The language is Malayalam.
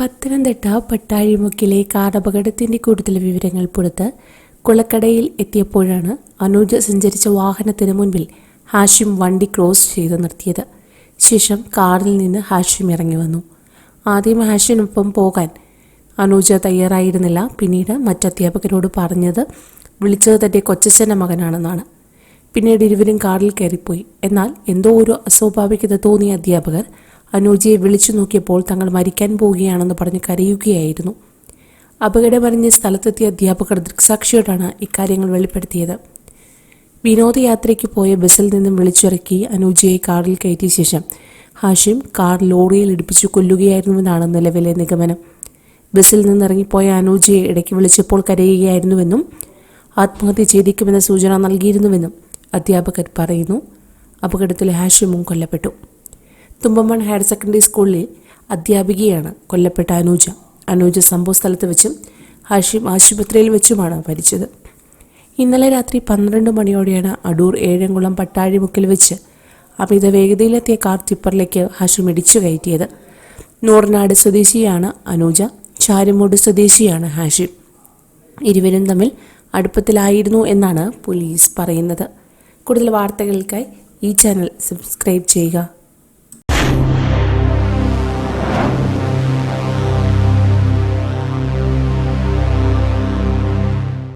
പത്തനംതിട്ട പട്ടാഴിമുക്കിലെ കാർ അപകടത്തിന്റെ കൂടുതൽ വിവരങ്ങൾ പുറത്ത് കുളക്കടയിൽ എത്തിയപ്പോഴാണ് അനൂജ് സഞ്ചരിച്ച വാഹനത്തിന് മുൻപിൽ ഹാഷിം വണ്ടി ക്രോസ് ചെയ്ത് നിർത്തിയത്. ശേഷം കാറിൽ നിന്ന് ഹാഷിം ഇറങ്ങി വന്നു. ആദ്യം ഹാഷിനൊപ്പം പോകാൻ അനൂജ തയ്യാറായിരുന്നില്ല. പിന്നീട് മറ്റധ്യാപകരോട് പറഞ്ഞത് വിളിച്ചത് തന്റെ കൊച്ചച്ഛന്റെ മകനാണെന്നാണ്. പിന്നീട് ഇരുവരും കാറിൽ കയറിപ്പോയി. എന്നാൽ എന്തോ ഒരു അസ്വാഭാവികത തോന്നിയ അധ്യാപകർ അനൂജയെ വിളിച്ചു നോക്കിയപ്പോൾ തങ്ങൾ മരിക്കാൻ പോവുകയാണെന്ന് പറഞ്ഞ് കരയുകയായിരുന്നു. അപകടമറിഞ്ഞ് സ്ഥലത്തെത്തിയ അധ്യാപകർ ദൃക്സാക്ഷിയോടാണ് ഇക്കാര്യങ്ങൾ വെളിപ്പെടുത്തിയത്. വിനോദയാത്രയ്ക്ക് പോയ ബസ്സിൽ നിന്നും വിളിച്ചിറക്കി അനൂജയെ കാറിൽ കയറ്റിയ ശേഷം ഹാഷിം കാർ ലോറിയിൽ ഇടിപ്പിച്ചു കൊല്ലുകയായിരുന്നുവെന്നാണ് നിലവിലെ നിഗമനം. ബസ്സിൽ നിന്നിറങ്ങിപ്പോയ അനൂജയെ ഇടയ്ക്ക് വിളിച്ചപ്പോൾ കരയുകയായിരുന്നുവെന്നും ആത്മഹത്യ ചെയ്തിക്കുമെന്ന സൂചന നൽകിയിരുന്നുവെന്നും അധ്യാപകർ പറയുന്നു. അപകടത്തിൽ ഹാഷിമും കൊല്ലപ്പെട്ടു. തുമ്പമൺ ഹയർ സെക്കൻഡറി സ്കൂളിലെ അധ്യാപികയാണ് കൊല്ലപ്പെട്ട അനൂജ. അനൂജ സംഭവ സ്ഥലത്ത് വെച്ചും ഹാഷിം ആശുപത്രിയിൽ വെച്ചുമാണ് മരിച്ചത്. ഇന്നലെ രാത്രി പന്ത്രണ്ട് മണിയോടെയാണ് അടൂർ ഏഴംകുളം പട്ടാഴിമുക്കിൽ വെച്ച് അമിത വേഗതയിലെത്തിയ കാർ ടിപ്പറിലേക്ക് ഹാഷിം ഇടിച്ചു കയറ്റിയത്. നൂറനാട് സ്വദേശിയാണ് അനൂജ. ചാരുമൂട് സ്വദേശിയാണ് ഹാഷിം. ഇരുവരും തമ്മിൽ അടുപ്പത്തിലായിരുന്നു എന്നാണ് പോലീസ് പറയുന്നത്. കൂടുതൽ വാർത്തകൾക്കായി ഈ ചാനൽ സബ്സ്ക്രൈബ് ചെയ്യുക.